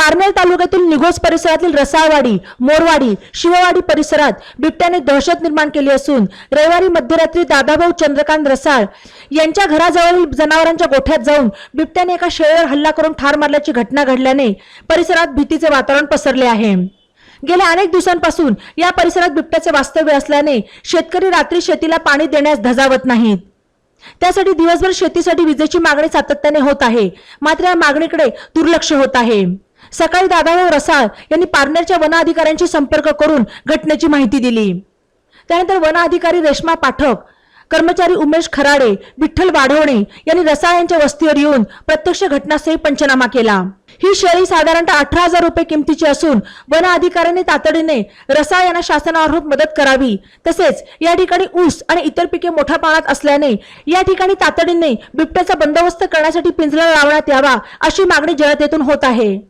पारनेर तालुक्यातील निघोज परिसरातील रसाळवाडी मोरवाडी शिववाडी परिसरात बिबट्याने दहशत निर्माण केली असून रविवारी मध्यरात्री दादाभाऊ चंद्रकांत रसाळ यांच्या घराजवळील जनावरांच्या गोठ्यात जाऊन बिबट्याने एका शेळीवर हल्ला करून ठार मारल्याची घटना घडल्याने परिसरात भीतीचे वातावरण पसरले आहे. गेल्या अनेक दिवसांपासून या परिसरात बिबट्याचे वास्तव्य असल्याने शेतकरी रात्री शेतीला पाणी देण्यास धजावत नाहीत. त्यासाठी दिवसभर शेतीसाठी विजेची मागणी सातत्याने होत आहे. मात्र या मागणीकडे दुर्लक्ष होत आहे. सकाळी दादाभाऊ रसाळ यांनी पारनेरच्या वन अधिकाऱ्यांशी संपर्क करून घटनेची माहिती दिली. त्यानंतर वन अधिकारी रेश्मा पाठक कर्मचारी उमेश खराडे विठ्ठल वाढवणे यांनी रसाळ यांच्या वस्तीवर येऊन प्रत्यक्ष घटनास्थळी पंचनामा केला. ही शेळी साधारणतः अठरा हजार रुपये किमतीची असून वन अधिकाऱ्यांनी तातडीने रसाळ यांना शासनामार्फत मदत करावी. तसेच या ठिकाणी ऊस आणि इतर पिके मोठ्या प्रमाणात असल्याने या ठिकाणी तातडीने बिबट्याचा बंदोबस्त करण्यासाठी पिंजरा लावण्यात यावा अशी मागणी जनतेतून होत आहे.